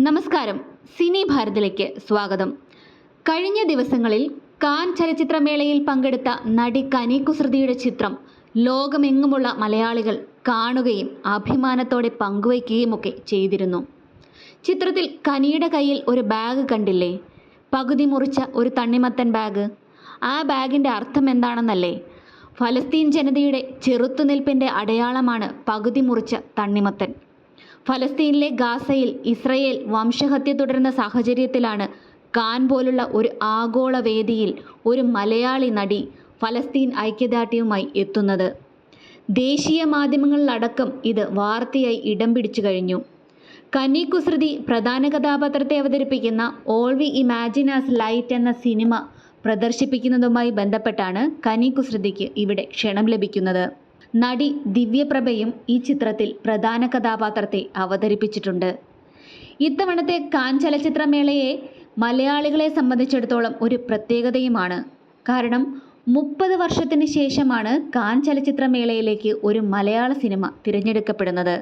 നമസ്കാരം. സിനി ഭാരതിലേക്ക് സ്വാഗതം. കഴിഞ്ഞ ദിവസങ്ങളിൽ കാൻ ചലച്ചിത്രമേളയിൽ പങ്കെടുത്ത നടി കനി കുസൃതിയുടെ ചിത്രം ലോകമെങ്ങുമുള്ള മലയാളികൾ കാണുകയും അഭിമാനത്തോടെ പങ്കുവയ്ക്കുകയുമൊക്കെ ചെയ്തിരുന്നു. ചിത്രത്തിൽ കനിയുടെ കയ്യിൽ ഒരു ബാഗ് കണ്ടില്ലേ? പകുതി മുറിച്ച ഒരു തണ്ണിമത്തൻ ബാഗ്. ആ ബാഗിന്റെ അർത്ഥം എന്താണെന്നല്ലേ? ഫലസ്തീൻ ജനതയുടെ ചെറുത്തുനിൽപ്പിന്റെ അടയാളമാണ് പകുതി മുറിച്ച തണ്ണിമത്തൻ. ഫലസ്തീനിലെ ഗാസയിൽ ഇസ്രയേൽ വംശഹത്യ തുടരുന്ന സാഹചര്യത്തിലാണ് കാൻ പോലുള്ള ഒരു ആഗോള വേദിയിൽ ഒരു മലയാളി നടി ഫലസ്തീൻ ഐക്യദാർഢ്യവുമായി എത്തുന്നത്. ദേശീയ മാധ്യമങ്ങളിലടക്കം ഇത് വാർത്തയായി ഇടം പിടിച്ചു കഴിഞ്ഞു. കന്നി കുസൃതി പ്രധാന കഥാപാത്രത്തെ അവതരിപ്പിക്കുന്ന all we imagine as light എന്ന സിനിമ പ്രദർശിപ്പിക്കുന്നതുമായി ബന്ധപ്പെട്ടാണ് കനി കുസൃതിക്ക് ഇവിടെ ക്ഷണം ലഭിക്കുന്നത്. നടി ദിവ്യപ്രഭയും ഈ ചിത്രത്തിൽ പ്രധാന കഥാപാത്രത്തെ അവതരിപ്പിച്ചിട്ടുണ്ട്. ഇത്തവണത്തെ കാൻ ചലച്ചിത്രമേളയെ മലയാളികളെ സംബന്ധിച്ചിടത്തോളം ഒരു പ്രത്യേകതയുമാണ്. കാരണം മുപ്പത് വർഷത്തിന് ശേഷമാണ് കാൻ ചലച്ചിത്രമേളയിലേക്ക് ഒരു മലയാള സിനിമ തിരഞ്ഞെടുക്കപ്പെടുന്നത്.